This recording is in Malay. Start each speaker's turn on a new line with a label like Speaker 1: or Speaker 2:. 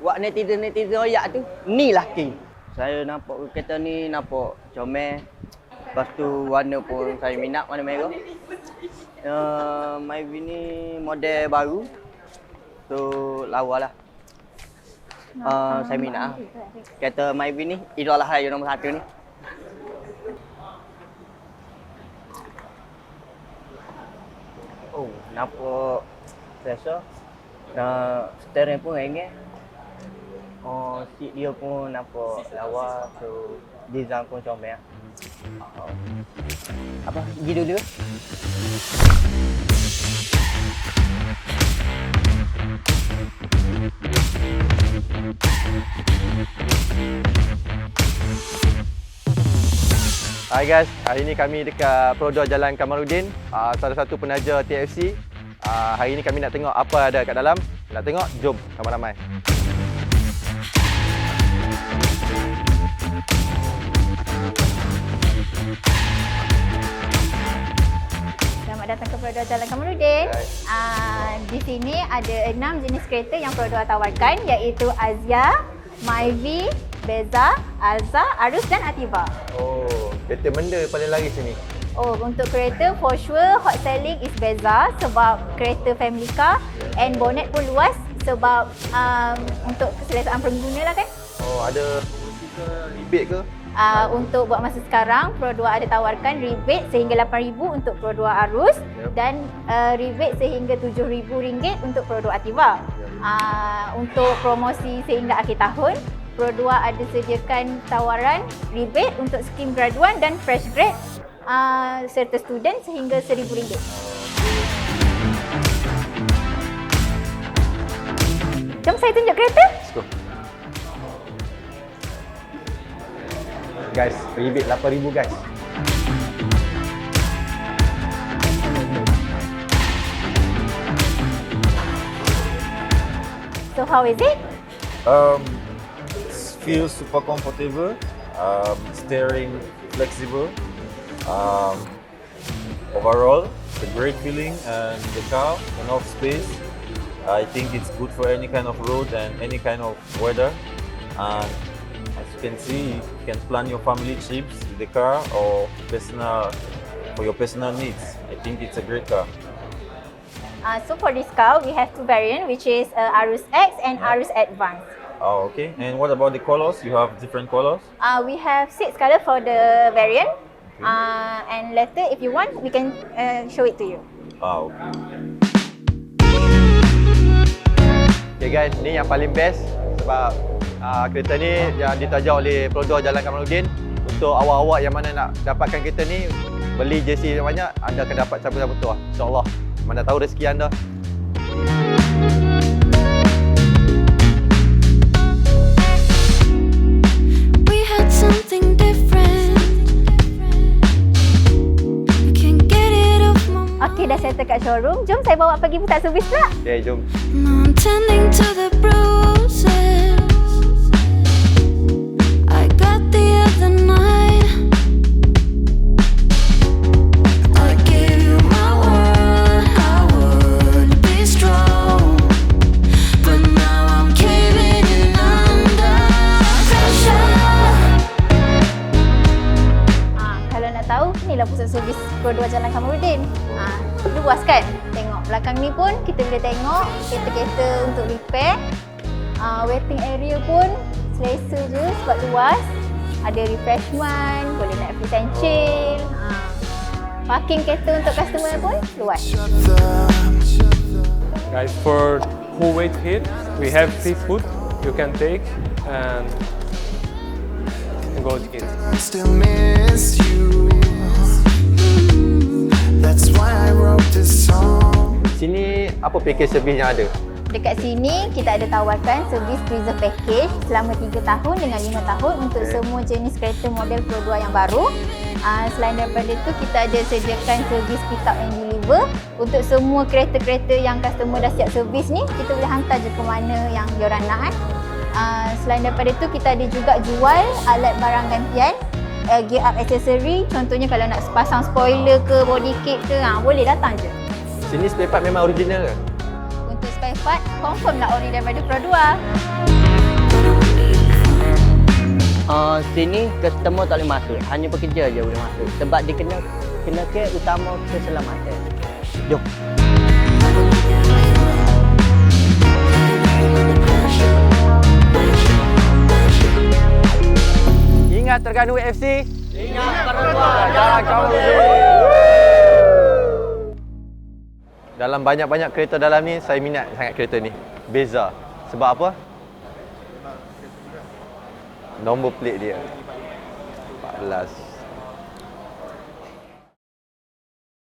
Speaker 1: buat netizen-netizen royak tu, ni laki. Saya nampak kereta ni nampak comel. Lepas tu warna pun saya minat warna merah. Uh, Myvi ni model baru. So lawa lah. Uh, saya minat lah. Kereta Myvi ni idola saya nombor satu ni. Oh, nampak rasa uh, steering pun ringan. Seat dia pun nampak lawa. So, design pun comel. Oh. Apa? Pergi dulu.
Speaker 2: Hai guys, hari ini kami dekat Perodor Jalan Kamarudin, uh, salah satu penaja TFC. Uh, hari ini kami nak tengok apa ada kat dalam. Nak tengok, jom ramai-ramai.
Speaker 3: Perodor Jalan Kamarudin. Uh, di sini ada enam jenis kereta yang Perodor tawarkan iaitu Azia, Myvi, Beza, Alza, Arus dan Ativa.
Speaker 2: Oh, kereta benda paling laris sini.
Speaker 3: Oh, untuk kereta for sure hot selling is Beza sebab kereta family car and bonnet pun luas sebab um, untuk keselesaan pengguna lah kan.
Speaker 2: Oh, ada rebate ke?
Speaker 3: Uh, untuk buat masa sekarang Pro 2 ada tawarkan rebate sehingga RM8,000 untuk Pro 2 Arus
Speaker 2: Yep.
Speaker 3: dan uh, rebate sehingga RM7,000 untuk Pro 2 Ativa. Uh, untuk promosi sehingga akhir tahun, Pro 2 ada sediakan tawaran rebate untuk skim graduan dan fresh grade uh, serta student sehingga RM1,000. Jom saya tunjuk kereta.
Speaker 2: Guys, rebate 8000 guys.
Speaker 3: So how is it?
Speaker 4: Um, feels super comfortable. Um, steering flexible. Um, overall, it's a great feeling and the car enough space. I think it's good for any kind of road and any kind of weather. And as you can see, you can plan your family trips with the car or personal for your personal needs. I think it's a great car.
Speaker 3: Uh, so for this car, we have two variants, which is uh, Arus X and Arus Advance.
Speaker 4: Oh, okay. And what about the colors? You have different colors.
Speaker 3: Uh, we have six color for the variant. Uh, and later, if you want, we can uh, show it to you.
Speaker 4: Ah, okay.
Speaker 2: Okay guys, ni yang paling best sebab uh, kereta ni yang ditaja oleh Perodor Jalan Kamarudin untuk awak-awak yang mana nak dapatkan kereta ni beli JC yang banyak, anda akan dapat siapa-siapa tu lah. InsyaAllah. Mana tahu rezeki anda.
Speaker 3: Okay, dah settle kat showroom. Jom saya bawa pergi buka servis pula.
Speaker 2: Okay, jom.
Speaker 5: I'm tending to the bruises
Speaker 3: 2 Jalan Kamarudin. Ah, luas kan? Tengok belakang ni pun kita boleh tengok kereta-kereta untuk repair. Ah, waiting area pun selesa je sebab luas. Ada refreshment, boleh Netflix and chill. Ah, parking kereta untuk customer pun luas.
Speaker 6: Guys, for who wait here, we have free food you can take and, and go to it.
Speaker 7: still miss you.
Speaker 2: Sini apa package servis yang ada?
Speaker 3: Dekat sini kita ada tawarkan servis preserve package selama 3 tahun dengan 5 tahun untuk
Speaker 2: Okey.
Speaker 3: semua jenis kereta model Pro 2 yang baru. Uh, selain daripada itu kita ada sediakan servis pick up and deliver untuk semua kereta-kereta yang customer dah siap servis ni kita boleh hantar je ke mana yang diorang nak. Uh, selain daripada itu kita ada juga jual alat barang gantian uh, gear up accessory. Contohnya kalau nak pasang spoiler ke body kit ke ha, boleh datang je.
Speaker 2: Sini spare part memang original ke?
Speaker 3: untuk spare part confirm lah only daripada Produa
Speaker 1: uh, ah, sini customer tak boleh masuk. Hanya pekerja je boleh masuk. Sebab dia kena kena care utama keselamatan. Jom.
Speaker 2: Ingat Terengganu FC. Ingat Terengganu. Jangan kamu Dalam banyak-banyak kereta dalam ni, saya minat sangat kereta ni. Beza. Sebab apa? Nombor plate dia. 14.